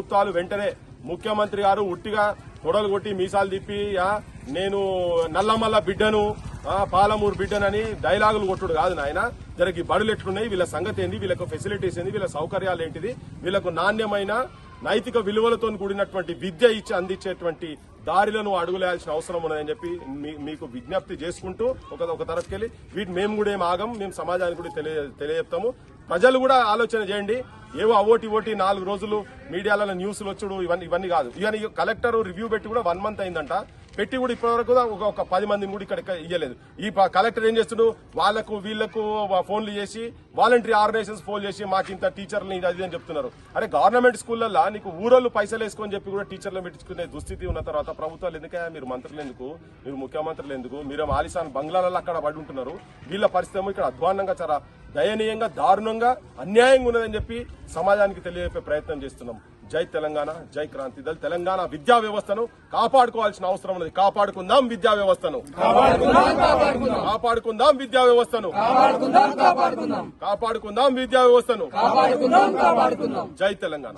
ప్రభుత్వాలు వెంటనే ముఖ్యమంత్రి గారు ఉట్టిగా తొడలు కొట్టి మీసాలు తిప్పి నేను నల్లమల్ల బిడ్డను పాలమూరు బిడ్డనని డైలాగులు కొట్టుడు కాదు నాయన. జరగి బడులు ఎట్లున్నాయి? వీళ్ళ సంగతి ఏంది? వీళ్ళకు ఫెసిలిటీస్ ఏంది? వీళ్ళ సౌకర్యాలు ఏంటిది? వీళ్ళకు నాణ్యమైన నైతిక విలువలతో కూడినటువంటి విద్య ఇచ్చి అందించేటువంటి దారిలను అడుగులేయాల్సిన అవసరం ఉన్నదని చెప్పి మీ- మీకు విజ్ఞప్తి చేసుకుంటూ ఒక ఒక తరఫుకెళ్ళి వీటి మేము కూడా ఏం ఆగం మేము సమాజానికి కూడా తెలియ తెలియజెప్తాము. ప్రజలు కూడా ఆలోచన చేయండి. ఏవో అవోటి ఓటి నాలుగు రోజులు మీడియాలలో న్యూస్లు వచ్చుడు ఇవన్నీ ఇవన్నీ కాదు. ఇవన్నీ కలెక్టర్ రివ్యూ పెట్టి కూడా వన్ మంత్ అయిందంట. పెట్టి కూడా ఇప్పటివరకు కూడా ఒక ఒక పది మందిని కూడా ఇక్కడ ఇయ్యలేదు. ఈ ప- కలెక్టర్ ఏం చేస్తుడు? వాళ్ళకు వీళ్ళకు ఫోన్లు చేసి వాలంటరీ ఆర్గనైజేషన్స్ ఫోన్ చేసి మాకు ఇంత టీచర్లు ఇది అది అని చెప్తున్నారు. అరే గవర్నమెంట్ స్కూళ్ళల్లో నీకు ఊరోళ్ళు పైసలు వేసుకొని చెప్పి కూడా టీచర్లు పెట్టించుకునే దుస్థితి ఉన్న తర్వాత ప్రభుత్వాలు ఎందుకే మీరు మంత్రులు ఎందుకు? మీరు ముఖ్యమంత్రులు ఎందుకు? మీరు ఆలిసాన్ బంగ్లాలలో అక్కడ పడి ఉంటున్నారు. వీళ్ళ పరిస్థితి ఇక్కడ అధ్వాన్నంగా చాలా దయనీయంగా దారుణంగా అన్యాయంగా ఉన్నదని చెప్పి సమాజానికి తెలియజెప్పే ప్రయత్నం చేస్తున్నాం. జై తెలంగాణ జై క్రాంతి దళ. తెలంగాణ విద్యా వ్యవస్థను కాపాడుకోవాల్సిన అవసరం ఉన్నది. కాపాడుకుందాం విద్యా వ్యవస్థను. కాపాడుకుందాం విద్యా వ్యవస్థను. కాపాడుకుందాం విద్యా వ్యవస్థను. జై తెలంగాణ.